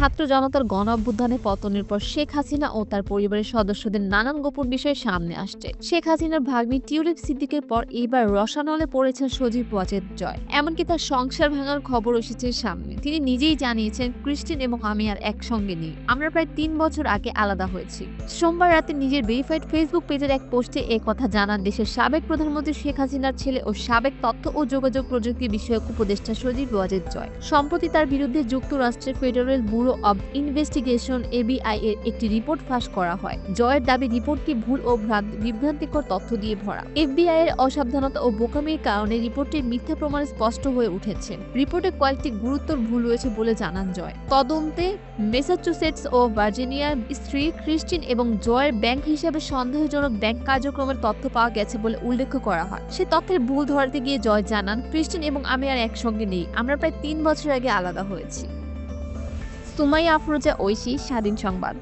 ছাত্র জনতার গণ অভ্যুত্থানে পতনের পর শেখ হাসিনা ও তার পরিবারের সদস্যদের নানান গোপন বিষয় সামনে আসছে। শেখ হাসিনার ভাগ্নি টিউলিপ সিদ্দিকের পর এইবার রসানলে পড়েছেন সজীব ওয়াজেদ জয়। এমনকি তার সংসার ভাঙার খবর এসেছে সামনে। তিনি নিজেই জানিয়েছেন, ক্রিস্টিন এবং আমি আর একসঙ্গে নেই। আমরা প্রায় তিন বছর আগে আলাদা হয়েছি। সোমবার রাতে নিজের ভেরিফাইড ফেসবুক পেজের এক পোস্টে এ কথা জানান দেশের সাবেক প্রধানমন্ত্রী শেখ হাসিনার ছেলে ও সাবেক তথ্য ও যোগাযোগ প্রযুক্তি বিষয়ক উপদেষ্টা সজীব ওয়াজেদ জয়। সম্প্রতি তার বিরুদ্ধে যুক্তরাষ্ট্রের federal bureau of investigation FBI এর একটি রিপোর্ট ফাঁস করা হয়। জয়ের দাবি, রিপোর্টটি ভুল ও ভ্রান্ত- বিভ্রান্তিকর তথ্য দিয়ে ভরা। এফবিআই এর অসাবধানতা ও বোকামির কারণে রিপোর্টের মিথ্যা প্রমাণ স্পষ্ট হয়ে উঠেছে। রিপোর্টে কয়েকটি গুরুতর ভুল রয়েছে বলে জানান জয়। তদন্তে মেসাচুসেটস ও ভার্জিনিয়ার স্ত্রী ক্রিস্টিন এবং জয়ের ব্যাংক হিসাবে সন্দেহজনক ব্যাংক কার্যক্রমের তথ্য পাওয়া গেছে বলে উল্লেখ করা হয়। সে তথ্যের ভুল ধরাতে গিয়ে জয় জানান, ক্রিস্টিন এবং আমি আর একসঙ্গে নেই। আমরা প্রায় তিন বছর আগে আলাদা হয়েছি। সুমাইয়া আফরোজা ঐশী স্বাধীন সংবাদ।